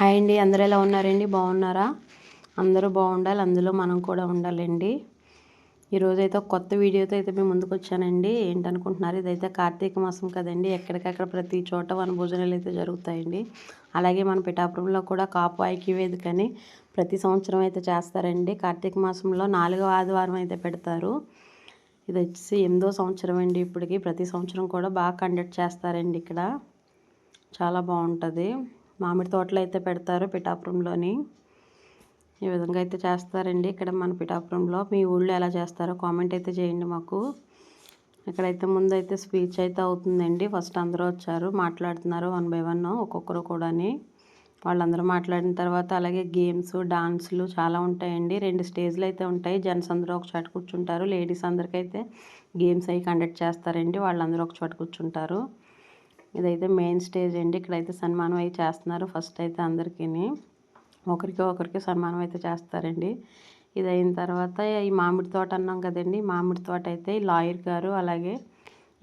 Hi అండి. అందరూ ఎలా ఉన్నారండి? బాగున్నారా? అందరూ బాగుండాలి. అందులో మనం కూడా ఉండాలండి. ఈరోజు అయితే కొత్త వీడియోతో అయితే మేము ముందుకు వచ్చానండి. ఏంటనుకుంటున్నారు? ఇదైతే కార్తీక మాసం కదండి. ఎక్కడికక్కడ ప్రతి చోట వన భోజనాలు అయితే జరుగుతాయండి. అలాగే మన పిఠాపురంలో కూడా కాపు ఐక్యవేదికని ప్రతి సంవత్సరం అయితే చేస్తారండి. కార్తీక మాసంలో నాలుగవ ఆదివారం అయితే పెడతారు. ఇది వచ్చి ఎనిమిదో సంవత్సరం అండి ఇప్పటికి. ప్రతి సంవత్సరం కూడా బాగా కండక్ట్ చేస్తారండి ఇక్కడ. చాలా బాగుంటుంది. మామిడి తోటలు అయితే పెడతారు పిఠాపురంలోని. ఈ విధంగా అయితే చేస్తారండి ఇక్కడ మన పిఠాపురంలో. మీ ఊళ్ళో ఎలా చేస్తారో కామెంట్ అయితే చేయండి మాకు. ఇక్కడైతే ముందు అయితే స్పీచ్ అయితే అవుతుందండి. ఫస్ట్ అందరూ వచ్చారు మాట్లాడుతున్నారు వన్ బై వన్ ఒక్కొక్కరు కూడాని. వాళ్ళందరూ మాట్లాడిన తర్వాత అలాగే గేమ్స్ డాన్సులు చాలా ఉంటాయండి. రెండు స్టేజ్లు అయితే ఉంటాయి. జెంట్స్ అందరూ ఒక చోట కూర్చుంటారు లేడీస్ అందరికైతే గేమ్స్ అవి కండక్ట్ చేస్తారండి. వాళ్ళందరూ ఒక చోట కూర్చుంటారు. ఇదైతే మెయిన్ స్టేజ్ అండి. ఇక్కడైతే సన్మానం అయితే చేస్తున్నారు. ఫస్ట్ అయితే అందరికీ ఒకరికి ఒకరికి సన్మానం అయితే చేస్తారండి. ఇది అయిన తర్వాత ఈ మామిడి తోట అన్నాం కదండి. మామిడి తోట అయితే లాయర్ గారు అలాగే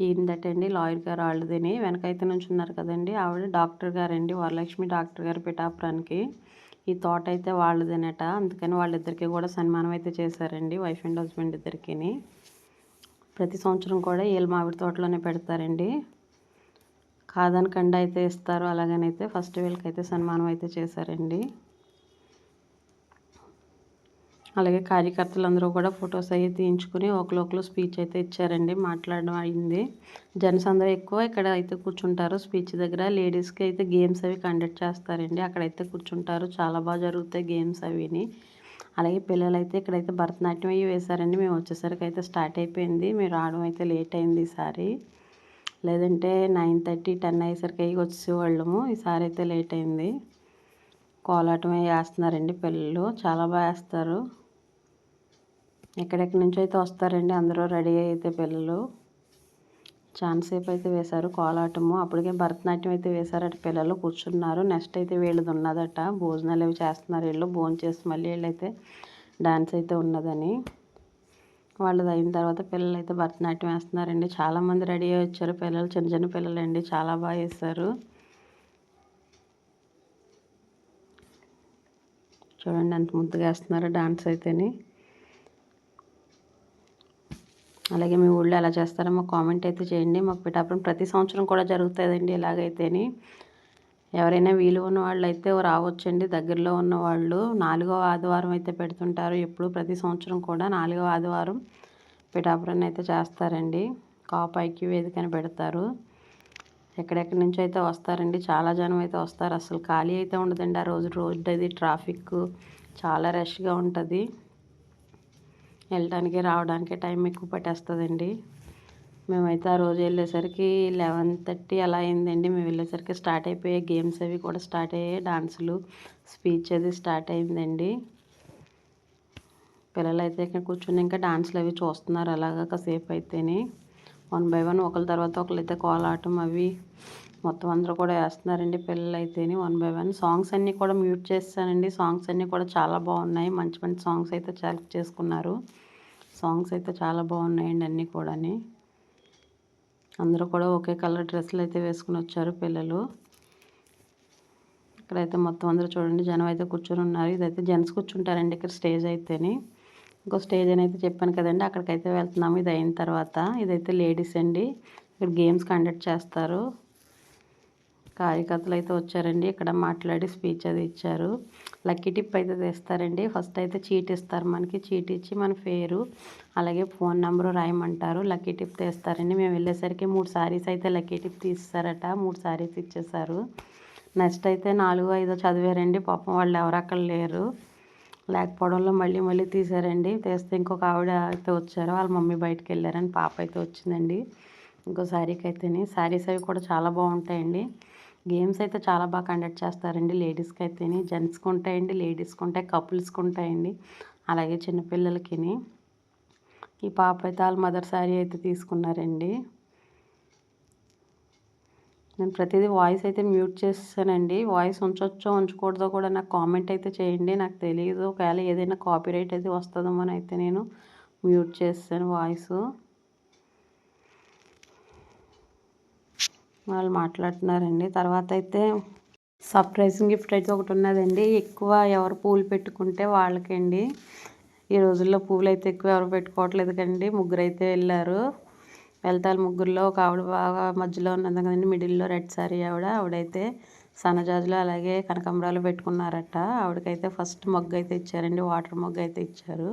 ఈయనదటండి. లాయర్ గారు వాళ్ళదిని వెనకైతే నుంచి ఉన్నారు కదండి. ఆవిడ డాక్టర్ గారండి. వరలక్ష్మి డాక్టర్ గారు పిఠాపురానికి. ఈ తోట అయితే వాళ్ళదేనట. అందుకని వాళ్ళిద్దరికీ కూడా సన్మానం అయితే చేశారండి. వైఫ్ అండ్ హస్బెండ్ ఇద్దరికీ ప్రతి సంవత్సరం కూడా వీళ్ళు మామిడి తోటలోనే పెడతారండి. కాదనకుండా అయితే ఇస్తారు అలాగనైతే ఫస్ట్ వీళ్ళకైతే సన్మానం అయితే చేశారండి. అలాగే కార్యకర్తలందరూ కూడా ఫొటోస్ అవి తీయించుకుని ఒకరు స్పీచ్ అయితే ఇచ్చారండి మాట్లాడడం అయింది. జెంట్స్ అందరూ ఎక్కువ ఇక్కడ అయితే కూర్చుంటారు స్పీచ్ దగ్గర. లేడీస్కి అయితే గేమ్స్ అవి కండక్ట్ చేస్తారండి అక్కడైతే కూర్చుంటారు. చాలా బాగా జరుగుతాయి గేమ్స్ అవిని. అలాగే పిల్లలు అయితే ఇక్కడైతే భరతనాట్యం అవి వేశారండి మేము వచ్చేసరికి అయితే స్టార్ట్ అయిపోయింది మీరు రావడం అయితే లేట్ అయింది ఈసారి. లేదంటే నైన్ థర్టీ టెన్ అయ్యేసరికి అయ్యి వచ్చేవాళ్ళము. ఈసారి అయితే లేట్ అయింది. కోలాటమే వేస్తున్నారండి పిల్లలు. చాలా బాగా వేస్తారు. ఎక్కడెక్కడి నుంచో అయితే వస్తారండి. అందరూ రెడీ అయితే పిల్లలు. చాలాసేపు అయితే వేశారు కోలాటము అప్పటికే భరతనాట్యం అయితే వేశారట పిల్లలు. కూర్చున్నారు. నెక్స్ట్ అయితే వీళ్ళది ఉన్నదట. భోజనాలు అవి చేస్తున్నారు వీళ్ళు. భోజనం చేసి మళ్ళీ వీళ్ళైతే డాన్స్ అయితే ఉన్నదని. వాళ్ళది అయిన తర్వాత పిల్లలు అయితే భరతనాట్యం వేస్తున్నారండి. చాలామంది రెడీ అయ్యి వచ్చారు. పిల్లలు చిన్న చిన్న పిల్లలు అండి చాలా బాగా వేస్తారు చూడండి ఎంత ముద్దుగా వేస్తున్నారు డాన్స్ అయితేని. అలాగే మీ ఊళ్ళో ఎలా చేస్తారో మాకు కామెంట్ అయితే చేయండి. మాకు పిఠాపురం ప్రతి సంవత్సరం కూడా జరుగుతుందండి ఇలాగైతేని. ఎవరైనా వీలు ఉన్న వాళ్ళు అయితే రావచ్చండి. దగ్గరలో ఉన్న వాళ్ళు నాలుగో ఆదివారం అయితే పెడుతుంటారు. ఎప్పుడు ప్రతి సంవత్సరం కూడా నాలుగో ఆదివారం పిఠాపురాన్ని అయితే చేస్తారండి. కాపాయికి వేదికని పెడతారు. ఎక్కడెక్కడి నుంచి అయితే వస్తారండి? చాలా జనం అయితే వస్తారు. అసలు ఖాళీ అయితే ఉండదండి. ఆ రోజు రోడ్డు అది ట్రాఫిక్ చాలా రష్గా ఉంటుంది. వెళ్ళడానికి రావడానికి టైం ఎక్కువ పట్టేస్తుందండి. మేమైతే ఆ రోజు వెళ్ళేసరికి లెవెన్ థర్టీ అలా అయిందండి. మేము వెళ్ళేసరికి స్టార్ట్ అయిపోయాయి గేమ్స్ అవి కూడా స్టార్ట్ అయ్యాయి డాన్సులు స్పీచ్ అది స్టార్ట్ అయిందండి. పిల్లలు అయితే ఇక్కడ కూర్చుని ఇంకా డాన్సులు అవి చూస్తున్నారు అలాగా కాసేపు అయితేనే. వన్ బై వన్ ఒకరి తర్వాత ఒకరు అయితే కోలాటం అవి మొత్తం అందరూ కూడా వేస్తున్నారండి పిల్లలు అయితేనే వన్ బై వన్ సాంగ్స్ అన్నీ కూడా మ్యూట్ చేస్తానండి. సాంగ్స్ అన్నీ కూడా చాలా బాగున్నాయి. మంచి మంచి సాంగ్స్ అయితే సెలెక్ట్ చేసుకున్నారు. సాంగ్స్ అయితే చాలా బాగున్నాయండి అన్నీ కూడాని. అందరూ కూడా ఒకే కలర్ డ్రెస్సులు అయితే వేసుకుని వచ్చారు పిల్లలు. ఇక్కడైతే మొత్తం అందరూ చూడండి జనం అయితే కూర్చొని ఉన్నారు. ఇదైతే జెంట్స్ కూర్చుంటారండి ఇక్కడ స్టేజ్ అయితేని. ఇంకో స్టేజ్ అని అయితే చెప్పాను కదండి అక్కడికైతే వెళ్తున్నాము. ఇది అయిన తర్వాత ఇదైతే లేడీస్ అండి. ఇక్కడ గేమ్స్ కండక్ట్ చేస్తారు. కార్యకర్తలు అయితే వచ్చారండి. ఇక్కడ మాట్లాడి స్పీచ్ అది ఇచ్చారు. లక్కీ టిప్ అయితే తెస్తారండి. ఫస్ట్ అయితే చీట్ ఇస్తారు మనకి. చీట్ ఇచ్చి మన పేరు అలాగే ఫోన్ నెంబరు రాయమంటారు. లక్కీ టిప్ తెస్తారండి. మేము వెళ్ళేసరికి మూడు సారీస్ అయితే లక్కీ టిప్ తీస్తారట మూడు సారీస్ ఇచ్చేసారు నెక్స్ట్ అయితే నాలుగు ఐదో చదివారండి. పాపం వాళ్ళు ఎవరు అక్కడ లేరు. లేకపోవడంలో మళ్ళీ మళ్ళీ తీసారండి. తీస్తే ఇంకొక ఆవిడ అయితే వచ్చారు. వాళ్ళ మమ్మీ బయటకు వెళ్ళారని పాప అయితే వచ్చిందండి. ఇంకో శారీకి అయితేనే శారీస్ అవి కూడా చాలా బాగుంటాయండి. గేమ్స్ అయితే చాలా బాగా కండక్ట్ చేస్తారండి. లేడీస్కి అయితేనే జెంట్స్కి ఉంటాయండి లేడీస్కి ఉంటాయి కపుల్స్కి ఉంటాయండి. అలాగే చిన్నపిల్లలకి ఈ పాప అయితే వాళ్ళ మదర్ శారీ అయితే తీసుకున్నారండి. నేను ప్రతిదీ వాయిస్ అయితే మ్యూట్ చేస్తానండి వాయిస్ ఉంచొచ్చో ఉంచకూడదో కూడా నాకు కామెంట్ అయితే చేయండి. నాకు తెలియదు ఒకవేళ ఏదైనా కాపీరైట్ అయితే వస్తుందేమో అయితే నేను మ్యూట్ చేస్తాను వాయిస్. వాళ్ళు మాట్లాడుతున్నారండి. తర్వాత అయితే సర్ప్రైజింగ్ గిఫ్ట్ అయితే ఒకటి ఉన్నదండి. ఎక్కువ ఎవరు పూలు పెట్టుకుంటే వాళ్ళకండి. ఈ రోజుల్లో పూలు అయితే ఎక్కువ ఎవరు పెట్టుకోవట్లేదు కండి. ముగ్గురు అయితే వెళ్ళారు. వెళ్తారు ముగ్గురులో. ఒక ఆవిడ బాగా మధ్యలో ఉన్నది కదండి. మిడిల్లో రెడ్ సారీ ఆవిడ. ఆవిడైతే సన్నజాజులు అలాగే కనకాంబరాలు పెట్టుకున్నారట. ఆవిడకైతే ఫస్ట్ మొగ్గు అయితే ఇచ్చారండి. వాటర్ మొగ్గు అయితే ఇచ్చారు.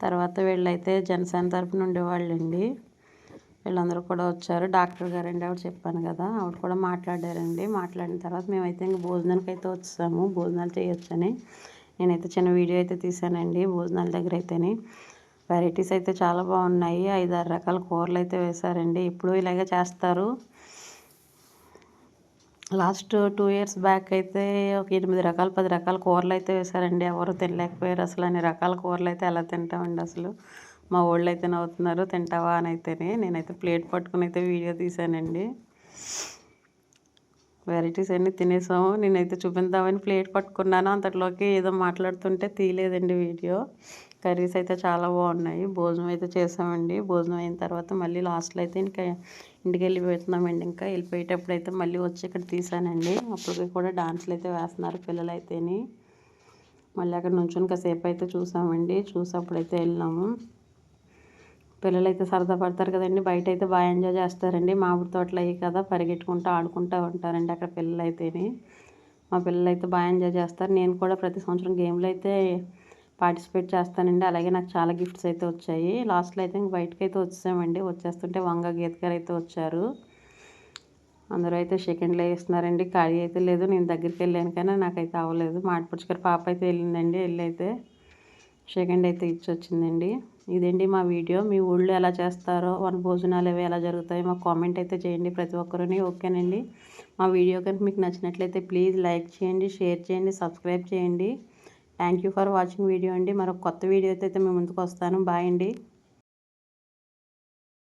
తర్వాత వీళ్ళైతే జనసేన తరపున ఉండేవాళ్ళండి. వీళ్ళందరూ కూడా వచ్చారు. డాక్టర్ గారండి ఆవిడ చెప్పాను కదా ఆవిడ కూడా మాట్లాడారండి. మాట్లాడిన తర్వాత మేమైతే ఇంక భోజనానికి అయితే వచ్చాము. భోజనాలు చేయొచ్చని. నేనైతే చిన్న వీడియో అయితే తీసానండి భోజనాల దగ్గర అయితేని. వెరైటీస్ అయితే చాలా బాగున్నాయి. ఐదు ఆరు రకాల కూరలు అయితే వేశారండి. ఇప్పుడు ఇలాగే చేస్తారు. లాస్ట్ టూ ఇయర్స్ బ్యాక్ అయితే ఒక ఎనిమిది రకాల పది రకాల కూరలు అయితే వేశారండి. ఎవరు తినలేకపోయారు అసలు అన్ని రకాల కూరలు అయితే ఎలా తింటామండి అసలు. మా వాళ్ళు అయితే నవ్వుతున్నారు తింటావా అని అయితేనే. నేనైతే ప్లేట్ పట్టుకుని అయితే వీడియో తీశానండి. వెరైటీస్ అన్నీ తినేసాము. నేనైతే చూపిద్దామని ప్లేట్ పట్టుకున్నాను. అంతట్లోకి ఏదో మాట్లాడుతుంటే తీయలేదండి వీడియో. కర్రీస్ అయితే చాలా బాగున్నాయి. భోజనం అయితే చేసామండి. భోజనం అయిన తర్వాత మళ్ళీ లాస్ట్లో అయితే ఇంకా ఇంటికి వెళ్ళిపోతున్నామండి. ఇంకా వెళ్ళిపోయేటప్పుడు అయితే మళ్ళీ వచ్చి ఇక్కడ తీసానండి అప్పటికి కూడా డాన్స్లు అయితే వేస్తున్నారు పిల్లలు అయితేని మళ్ళీ అక్కడ నుంచుని కాసేపు అయితే చూసామండి. చూసి అప్పుడైతే వెళ్ళినాము పిల్లలు అయితే సరదా పడతారు కదండి. బయట అయితే బాగా ఎంజాయ్ చేస్తారండి. మామిడి తోటలు అయ్యి కదా పరిగెట్టుకుంటూ ఆడుకుంటూ ఉంటారండి అక్కడ పిల్లలు అయితేనే మా పిల్లలు అయితే బాగా ఎంజాయ్ చేస్తారు. నేను కూడా ప్రతి సంవత్సరం గేమ్లో అయితే పార్టిసిపేట్ చేస్తానండి. అలాగే నాకు చాలా గిఫ్ట్స్ అయితే వచ్చాయి. లాస్ట్లో అయితే ఇంక బయటకు అయితే వచ్చామండి వచ్చేస్తుంటే వంగ గీత గారు అయితే వచ్చారు. అందరూ అయితే సెకండ్లో వేస్తున్నారండి. ఖాళీ అయితే లేదు. నేను దగ్గరికి వెళ్ళాను కానీ నాకైతే అవ్వలేదు. మాటపుచ్చుకారు పాప అయితే వెళ్ళిందండి. వెళ్ళి అయితే సెకండ్ అయితే ఇచ్చి వచ్చిందండి. ఇదండి మా వీడియో? మీ ఊళ్ళో ఎలా చేస్తారో? వన్ భోజనాలు అవి ఎలా జరుగుతాయో మాకు కామెంట్ అయితే చేయండి ప్రతి ఒక్కరుని. ఓకేనండి. మా వీడియో కనుక మీకు నచ్చినట్లయితే ప్లీజ్ లైక్ చేయండి షేర్ చేయండి సబ్స్క్రైబ్ చేయండి. Thank you for watching video అండి. మరొక కొత్త వీడియో అయితే మేము ముందుకు వస్తాను. బాయ్ అండి.